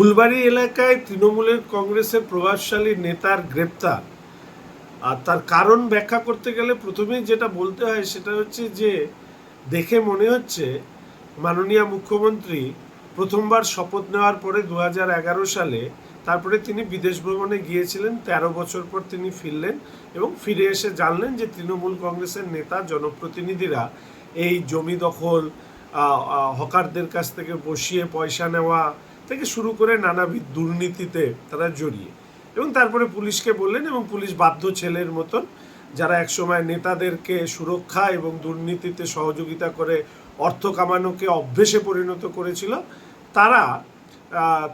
ফুলবাড়ি এলাকায় তৃণমূলের কংগ্রেসের প্রভাবশালী নেতার গ্রেপ্তার। আর তার কারণ ব্যাখ্যা করতে গেলে প্রথমেই যেটা বলতে হয় সেটা হচ্ছে যে, দেখে মনে হচ্ছে মাননীয় মুখ্যমন্ত্রী প্রথমবার শপথ নেওয়ার পরে দু সালে তারপরে তিনি বিদেশ ভ্রমণে গিয়েছিলেন, তেরো বছর পর তিনি ফিরলেন এবং ফিরে এসে জানলেন যে তৃণমূল কংগ্রেসের নেতা, জনপ্রতিনিধিরা এই জমি দখল হকারদের কাছ থেকে বসিয়ে পয়সা নেওয়া থেকে শুরু করে নানাবিধ দুর্নীতিতে তারা জড়িয়ে। এবং তারপরে পুলিশকে বললেন এবং পুলিশ বাধ্য ছেলের মতন যারা একসময় নেতাদেরকে সুরক্ষা এবং দুর্নীতিতে সহযোগিতা করে অর্থ কামানোকে অভ্যেসে পরিণত করেছিল, তারা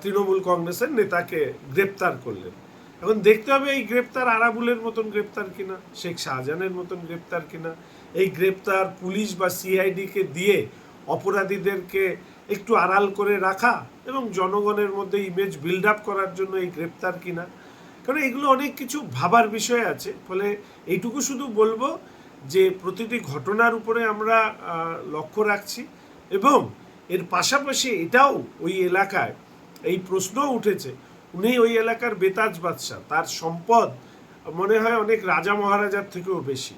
তৃণমূল কংগ্রেসের নেতাকে গ্রেপ্তার করলেন। এখন দেখতে হবে এই গ্রেপ্তার আরাবুলের মতন গ্রেপ্তার কিনা, শেখ শাহজাহানের মতন গ্রেপ্তার কিনা। এই গ্রেপ্তার পুলিশ বা সিআইডিকে দিয়ে অপরাধীদেরকে একটু আড়াল করে রাখা এবং জনগণের মধ্যে ইমেজ বিল্ড আপ করার জন্য এই গ্রেপ্তার কিনা। কারণ এগুলো অনেক কিছু ভাবার বিষয় আছে, ফলে এইটুকু শুধু বলব যে প্রতিটি ঘটনার উপরে আমরা লক্ষ্য রাখছি এবং এর পাশাপাশি এটাও ওই এলাকায় এই প্রশ্নও উঠেছে, উনি ওই এলাকার বেতাজ বাদশাহ, তার সম্পদ মনে হয় অনেক রাজা মহারাজার থেকেও বেশি।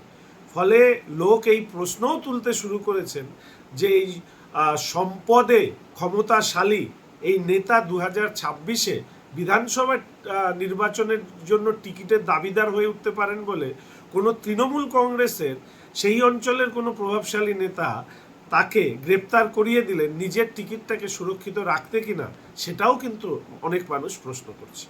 ফলে লোক এই প্রশ্নও তুলতে শুরু করেছেন যে এই সম্পদে ক্ষমতাশালী এই নেতা দু হাজার ছাব্বিশে বিধানসভা নির্বাচনের জন্য টিকিটের দাবিদার হয়ে উঠতে পারেন বলে কোনো তৃণমূল কংগ্রেসের সেই অঞ্চলের কোনো প্রভাবশালী নেতা তাকে গ্রেপ্তার করিয়ে দিলেন, নিজের টিকিটটাকে সুরক্ষিত রাখতে কিনা সেটাও কিন্তু অনেক মানুষ প্রশ্ন করছে।